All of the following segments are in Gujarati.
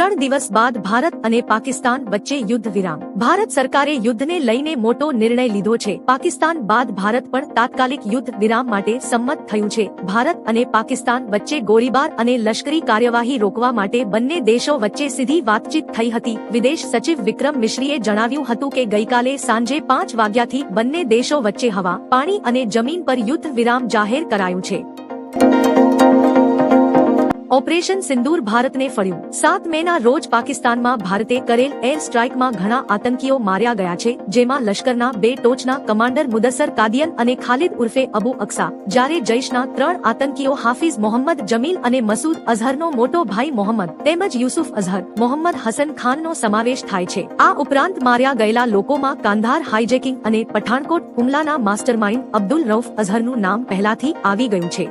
ત્રણ દિવસ બાદ ભારત અને પાકિસ્તાન વચ્ચે યુદ્ધ વિરામ. ભારત સરકારે યુદ્ધને લઈને મોટો નિર્ણય લીધો છે. પાકિસ્તાન બાદ ભારત પણ તાત્કાલિક યુદ્ધ વિરામ માટે સંમત થયું છે. ભારત અને પાકિસ્તાન વચ્ચે ગોળીબાર અને લશ્કરી કાર્યવાહી રોકવા માટે બંને દેશો વચ્ચે સીધી વાતચીત થઈ હતી. વિદેશ સચિવ વિક્રમ મિશ્રીએ જણાવ્યું હતું કે ગઈકાલે સાંજે પાંચ વાગ્યાથી બંને દેશો વચ્ચે હવા, પાણી અને જમીન પર યુદ્ધ વિરામ જાહેર કરાયું છે. ઓપરેશન સિંદૂર ભારતને ફળ્યું. સાત મેના રોજ પાકિસ્તાનમાં ભારતે કરેલ એર સ્ટ્રાઇકમાં ઘણા આતંકીઓ માર્યા ગયા છે, જેમાં લશ્કરના બે ટોચના કમાન્ડર મુદસ્સર કાદિયન અને ખાલિદ ઉર્ફે અબુ અક્સા, જ્યારે જૈશના ત્રણ આતંકીઓ હાફિઝ મોહમ્મદ, જમીલ અને મસૂદ અઝહરનો મોટો ભાઈ મોહમ્મદ તેમજ યુસુફ અઝહર, મોહમ્મદ હસન ખાનનો સમાવેશ થાય છે. આ ઉપરાંત માર્યા ગયેલા લોકોમાં કાંધાર હાઇજેકિંગ અને પઠાણકોટ હુમલાના માસ્ટરમાઇન્ડ અબ્દુલ રૌફ અઝહરનું નામ પહેલાથી આવી ગયું છે.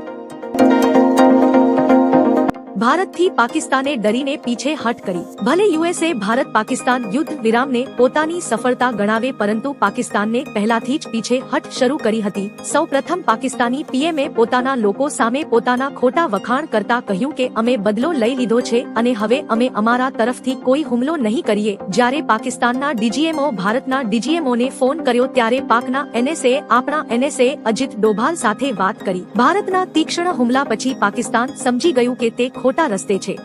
ભારતથી પાકિસ્તાને ડરીને પીછે હટ કરી. ભલે યુએસએ ભારત પાકિસ્તાન યુદ્ધ વિરામને પોતાની સફળતા ગણાવે પરંતુ પાકિસ્તાનને પહેલાથી જ પીછે હટ શરૂ કરી હતી. સૌ પ્રથમ પાકિસ્તાની પીએમએ પોતાના લોકો સામે પોતાના ખોટા વખાણ કરતા કહ્યું કે, અમે બદલો લઈ લીધો છે અને હવે અમે અમારા તરફથી કોઈ હુમલો નહીં કરીએ. જ્યારે પાકિસ્તાનના ડીજીએમઓ ભારતના ડીજીએમઓને ફોન કર્યો ત્યારે પાકના એનએસએ, આપણા એનએસએ અજીત ડોભાલ સાથે વાત કરી. ભારતના તીક્ષ્ણ હુમલા પછી પાકિસ્તાન સમજી ગયું કે તે ખોટા રસ્તે છે.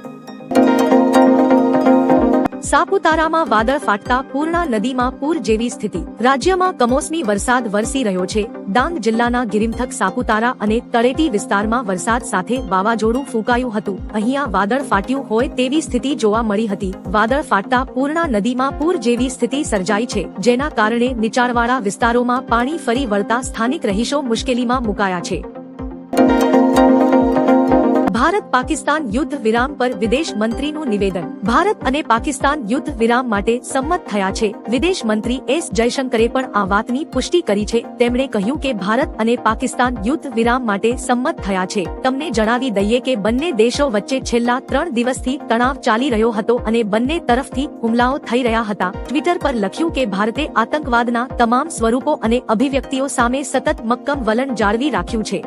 સાપુતારામાં વાદળ ફાટતા પૂર્ણા નદીમાં પૂર જેવી સ્થિતિ. રાજ્યમાં કમોસમી વરસાદ વરસી રહ્યો છે. ડાંગ જિલ્લાના ગિરિમથક સાપુતારા અને તળેટી વિસ્તારમાં વરસાદ સાથે વાવાઝોડું ફૂંકાયું હતું. અહીંયા વાદળ ફાટ્યું હોય તેવી સ્થિતિ જોવા મળી હતી. વાદળ ફાટતા પૂર્ણા નદીમાં પૂર જેવી સ્થિતિ સર્જાઈ છે. જેના કારણે નીચાણવાળા વિસ્તારોમાં પાણી ફરી વળતા સ્થાનિક રહીશો મુશ્કેલીમાં મુકાયા છે. ભારત પાકિસ્તાન યુદ્ધ વિરામ પર વિદેશ મંત્રીનું નિવેદન. ભારત અને પાકિસ્તાન યુદ્ધ વિરામ માટે સંમત થયા છે. વિદેશ મંત્રી એસ જયશંકરે પણ આ વાતની પુષ્ટિ કરી છે. તેમણે કહ્યું કે ભારત અને પાકિસ્તાન યુદ્ધ વિરામ માટે સંમત થયા છે. તમને જણાવી દઈએ કે બંને દેશો વચ્ચે છેલ્લા ત્રણ દિવસથી તણાવ ચાલી રહ્યો હતો અને બંને તરફથી હુમલાઓ થઈ રહ્યા હતા. ટ્વિટર પર લખ્યું કે ભારતે આતંકવાદના તમામ સ્વરૂપો અને અભિવ્યક્તિઓ સામે સતત મક્કમ વલણ જાળવી રાખ્યું છે.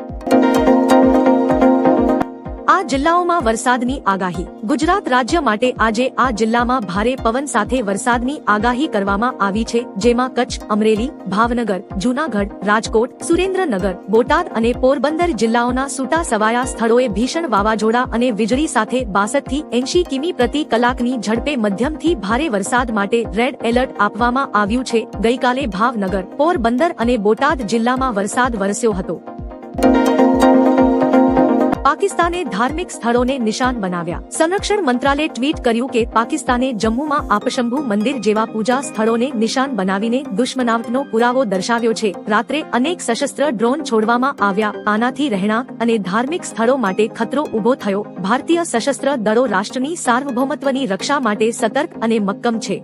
આ જિલ્લાઓમાં વરસાદની આગાહી. ગુજરાત રાજ્ય માટે આજે આ જિલ્લામાં ભારે પવન સાથે વરસાદની આગાહી કરવામાં આવી છે, જેમાં કચ્છ, અમરેલી, ભાવનગર, જૂનાગઢ, રાજકોટ, સુરેન્દ્રનગર, બોટાદ અને પોરબંદર જિલ્લાઓના સૂટા સવાયા સ્થળોએ ભીષણ વાવાઝોડા અને વીજળી સાથે બાસઠથી એંશી કિમી પ્રતિ કલાકની ઝડપે મધ્યમથી ભારે વરસાદ માટે રેડ એલર્ટ આપવામાં આવ્યું છે. ગઈકાલે ભાવનગર, પોરબંદર અને બોટાદ જિલ્લામાં વરસાદ વરસ્યો હતો. પાકિસ્તાને ધાર્મિક સ્થળોને નિશાન બનાવ્યા. સંરક્ષણ મંત્રાલયે ટ્વીટ કર્યું કે પાકિસ્તાને જમ્મુમાં આપશંભુ મંદિર જેવા પૂજા સ્થળોને નિશાન બનાવીને દુશ્મનાવટનો પુરાવો દર્શાવ્યો છે. રાત્રે અનેક સશસ્ત્ર ડ્રોન છોડવામાં આવ્યા. આનાથી રહેણાંક અને ધાર્મિક સ્થળો માટે ખતરો ઊભો થયો. ભારતીય સશસ્ત્ર દળો રાષ્ટ્રની સાર્વભૌમત્વની રક્ષા માટે સતર્ક અને મક્કમ છે.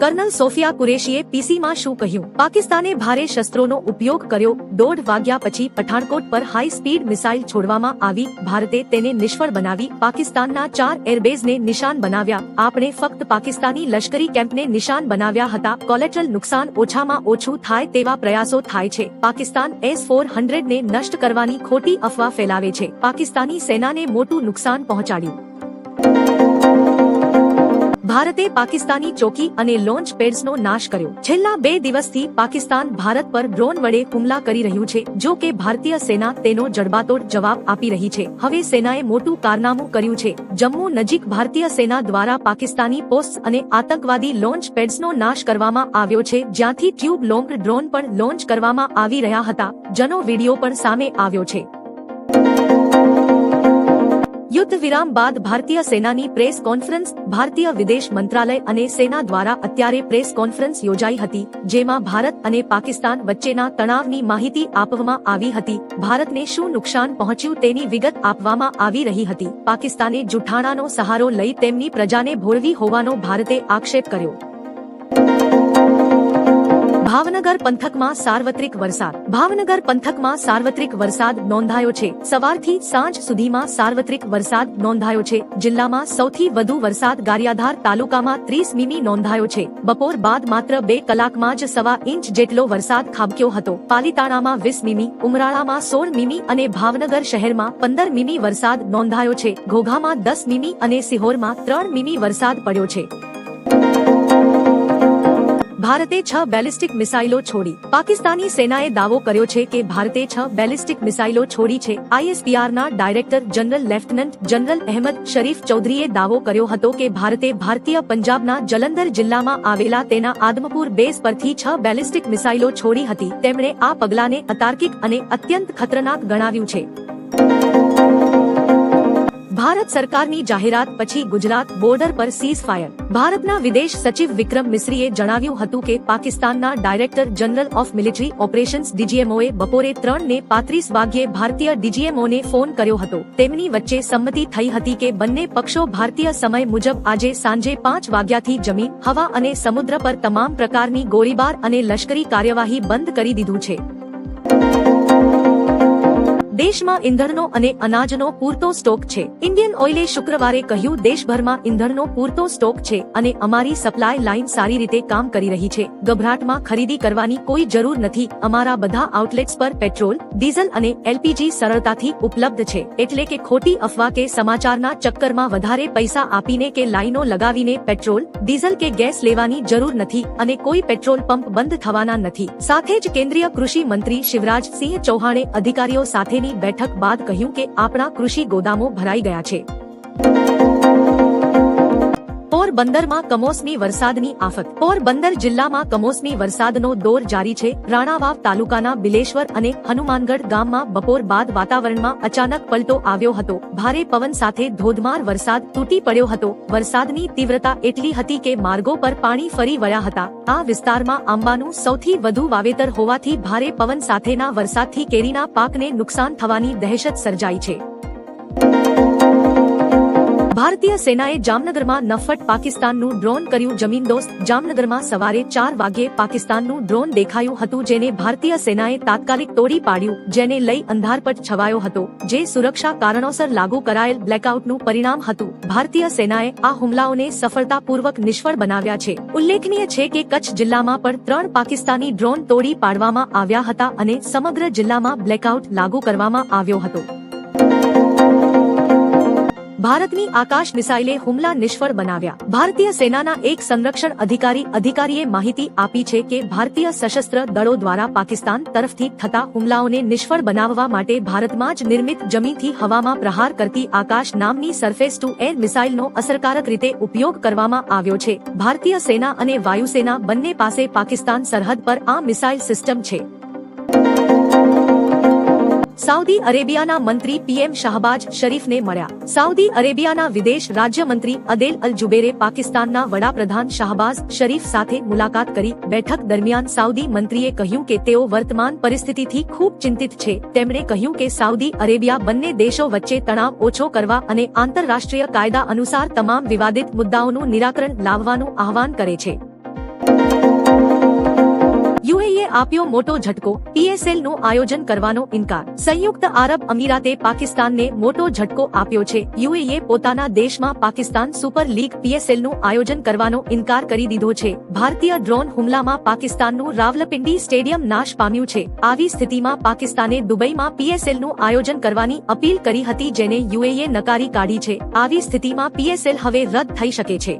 કર્નલ સોફિયા કુરેશીએ પીસીમાં શું કહ્યું? પાકિસ્તાને ભારે શસ્ત્રોનો ઉપયોગ કર્યો, દોઢ વાગ્યા પછી પઠાણકોટ પર હાઈ સ્પીડ મિસાઇલ છોડવામાં આવી, ભારતે તેને નિષ્ફળ બનાવી, પાકિસ્તાનના ચાર એરબેઝને નિશાન બનાવ્યા. આપણે ફક્ત પાકિસ્તાની લશ્કરી કેમ્પને નિશાન બનાવ્યા હતા. કોલેટરલ નુકસાન ઓછામાં ઓછું થાય તેવા પ્રયાસો થાય છે. પાકિસ્તાન એસ ફોર હંડ્રેડને નષ્ટ કરવાની ખોટી અફવા ફેલાવે છે. પાકિસ્તાની સેનાને મોટું નુકસાન પહોંચાડ્યું. ભારતે પાકિસ્તાની ચોકી અને લોન્ચ પેડ્સનો નાશ કર્યો. છેલ્લા બે દિવસથી પાકિસ્તાન ભારત પર ડ્રોન વડે હુમલા કરી રહ્યું છે, જો કે ભારતીય સેના તેનો જડબાતોડ જવાબ આપી રહી છે. હવે સેનાએ મોટું કારનામું કર્યું છે. જમ્મુ નજીક ભારતીય સેના દ્વારા પાકિસ્તાની પોસ્ટ અને આતંકવાદી લોન્ચ પેડ્સનો નાશ કરવામાં આવ્યો છે, જ્યાંથી ટ્યુબ લોંગ ડ્રોન પણ લોન્ચ કરવામાં આવી રહ્યા હતા. જેનો વીડિયો પણ સામે આવ્યો છે. યુદ્ધ વિરામ બાદ ભારતીય સેનાની પ્રેસ કોન્ફરન્સ, ભારતીય વિદેશ મંત્રાલય અને સેના દ્વારા અત્યારે પ્રેસ કોન્ફરન્સ યોજાઈ હતી, જેમાં ભારત અને પાકિસ્તાન વચ્ચેના તણાવની માહિતી આપવામાં આવી હતી, ભારતને શું નુકસાન પહોંચ્યું તેની વિગત આપવામાં આવી રહી હતી, પાકિસ્તાને જુઠ્ઠાણાનો સહારો લઈ તેમની પ્રજાને ભોળવી હોવાનો ભારતે આક્ષેપ કર્યો. ભાવનગર પંથકમાં સાર્વત્રિક વરસાદ. ભાવનગર પંથકમાં સાર્વત્રિક વરસાદ નોંધાયો છે. સવારથી સાંજ સુધીમાં સાર્વત્રિક વરસાદ નોંધાયો છે. જિલ્લામાં સૌથી વધુ વરસાદ ગારિયાધાર તાલુકામાં ત્રીસ મીમી નોંધાયો છે. બપોર બાદ માત્ર બે કલાકમાં જ સવા ઇંચ જેટલો વરસાદ ખાબક્યો હતો. પાલીતાણામાં વીસ મીમી, ઉમરાળામાં સોળ મીમી અને ભાવનગર શહેરમાં પંદર મીમી વરસાદ નોંધાયો છે. ઘોઘામાં દસ મીમી અને સિહોરમાં ત્રણ મીમી વરસાદ પડ્યો છે. ભારતે છ બેલિસ્ટિક મિસાઇલો છોડી. પાકિસ્તાની સેનાએ દાવો કર્યો છે કે ભારતે છ બેલિસ્ટિક મિસાઇલો છોડી છે. આઈએસપીઆરના director general lieutenant general Ahmed Sharif ચૌધરીએ દાવો કર્યો હતો કે ભારતે ભારતીય પંજાબના જલંધર જિલ્લામાં આવેલા તેના આદમપુર બેઝ પરથી છ બેલિસ્ટિક મિસાઇલો છોડી હતી. તેમણે આ પગલાને અતાર્કિક અને અત્યંત ખતરનાક ગણાવ્યું છે. ભારત સરકારની જાહેરાત પછી ગુજરાત બોર્ડર પર સીઝ ફાયર ભારતના વિદેશ સચિવ વિક્રમ મિશ્રીએ જણાવ્યું હતું કે પાકિસ્તાનના director general of military operations ડીજીએમઓએ બપોરે ત્રણ ને પાંત્રીસ વાગ્યે ભારતીય ડીજીએમઓને ફોન કર્યો હતો. તેમની વચ્ચે સંમતિ થઈ હતી કે બંને પક્ષો ભારતીય સમય મુજબ આજે સાંજે પાંચ વાગ્યાથી જમીન, હવા અને સમુદ્ર પર તમામ પ્રકારની ગોળીબાર અને લશ્કરી કાર્યવાહી બંધ કરી દીધું છે. દેશમાં ઈંધણનો અને અનાજનો પૂરતો સ્ટોક છે. ઇન્ડિયન ઓઇલે શુક્રવારે કહ્યું, દેશભરમાં ઈંધણનો પૂરતો સ્ટોક છે અને અમારી સપ્લાય લાઇન સારી રીતે કામ કરી રહી છે. ગભરાટમાં ખરીદી કરવાની કોઈ જરૂર નથી. અમારા બધા આઉટલેટ્સ પર પેટ્રોલ, ડીઝલ અને એલપીજી સરળતાથી ઉપલબ્ધ છે. એટલે કે ખોટી અફવા કે સમાચારના ચક્કરમાં વધારે પૈસા આપીને કે લાઈનો લગાવીને પેટ્રોલ, ડીઝલ કે ગેસ લેવાની જરૂર નથી અને કોઈ પેટ્રોલ પંપ બંધ થવાના નથી. સાથે જ કેન્દ્રીય કૃષિ મંત્રી શિવરાજ સિંહ ચૌહાણે અધિકારીઓ સાથેની બેઠક બાદ કહ્યું કે આપણા કૃષિ ગોદામો ભરાઈ ગયા છે. પોરબંદરમાં કમોસમી વરસાદની આફત. પોરબંદર જિલ્લામાં કમોસમી વરસાદનો દોર જારી છે. રાણાવાવ તાલુકાના બિલેશ્વર અને હનુમાનગઢ ગામમાં બપોર બાદ વાતાવરણમાં અચાનક પલટો આવ્યો હતો. ભારે પવન સાથે ધોધમાર વરસાદ તૂટી પડ્યો હતો. વરસાદની તીવ્રતા એટલી હતી કે માર્ગો પર પાણી ફરી વળ્યા હતા. આ વિસ્તારમાં આંબાનું સૌથી વધુ વાવેતર હોવાથી ભારે પવન સાથેના વરસાદથી કેરીના પાકને નુકસાન થવાની દહેશત સર્જાઈ છે. ભારતીય સેનાએ જામનગરમાં નફટ પાકિસ્તાનનું ડ્રોન કર્યું જમીનદોસ્ત જામનગરમાં સવારે ચાર વાગ્યે પાકિસ્તાનનું ડ્રોન દેખાયું હતું જેને ભારતીય સેનાએ તાત્કાલિક તોડી પાડ્યું, જેને લઈ અંધારપટ છવાયો હતો, જે સુરક્ષા કારણોસર લાગુ કરાયેલ બ્લેકઆઉટનું પરિણામ હતું. ભારતીય સેનાએ આ હુમલાઓને સફળતાપૂર્વક નિષ્ફળ બનાવ્યા છે. ઉલ્લેખનીય છે કે કચ્છ જિલ્લામાં પણ ત્રણ પાકિસ્તાની ડ્રોન તોડી પાડવામાં આવ્યા હતા અને સમગ્ર જિલ્લામાં બ્લેકઆઉટ લાગુ કરવામાં આવ્યો હતો. ભારતની આકાશ મિસાઇલે હુમલા નિષ્ફળ બનાવ્યા. ભારતીય સેનાના એક સંરક્ષણ અધિકારી અધિકારીએ માહિતી આપી છે કે ભારતીય સશસ્ત્ર દળો દ્વારા પાકિસ્તાન તરફથી થતા હુમલાઓને નિષ્ફળ બનાવવા માટે ભારતમાં જ નિર્મિત જમીનથી હવામાં પ્રહાર કરતી આકાશ નામની સરફેસ ટુ એર મિસાઇલનો અસરકારક રીતે ઉપયોગ કરવામાં આવ્યો છે. ભારતીય સેના અને વાયુસેના બંને પાસે પાકિસ્તાન સરહદ પર આ મિસાઇલ સિસ્ટમ છે. સાઉદી અરેબિયાના મંત્રી પીએમ શાહબાજ શરીફને મળ્યા. સાઉદી અરેબિયાના વિદેશ રાજ્યમંત્રી અદેલ અલ જુબેરે પાકિસ્તાનના વડાપ્રધાન શાહબાઝ શરીફ સાથે મુલાકાત કરી બેઠક દરમિયાન સાઉદી મંત્રીએ કહ્યું કે તેઓ વર્તમાન પરિસ્થિતિથી ખૂબ ચિંતિત છે. તેમણે કહ્યું કે સાઉદી અરેબિયા બંને દેશો વચ્ચે તણાવ ઓછો કરવા અને આંતરરાષ્ટ્રીય કાયદા અનુસાર તમામ વિવાદિત મુદ્દાઓનું નિરાકરણ લાવવાનું આહવાન કરે છે. યુએઈએ આપ્યો મોટો ઝટકો. પીએસએલનું આયોજન કરવાનો ઇનકાર. સંયુક્ત આરબ અમીરાતે પાકિસ્તાનને મોટો ઝટકો આપ્યો છે. યુએઈએ પોતાના દેશમાં પાકિસ્તાન સુપર લીગ પીએસએલનું આયોજન કરવાનો ઇનકાર કરી દીધો છે. ભારતીય ડ્રોન હુમલામાં પાકિસ્તાનનું રાવલપિંડી સ્ટેડિયમ નાશ પામ્યું છે. આવી સ્થિતિમાં પાકિસ્તાને દુબઈમાં પીએસએલનું આયોજન કરવાની અપીલ કરી હતી જેને યુએઈએ નકારી કાઢી છે. આવી સ્થિતિમાં પીએસએલ હવે રદ થઈ શકે છે.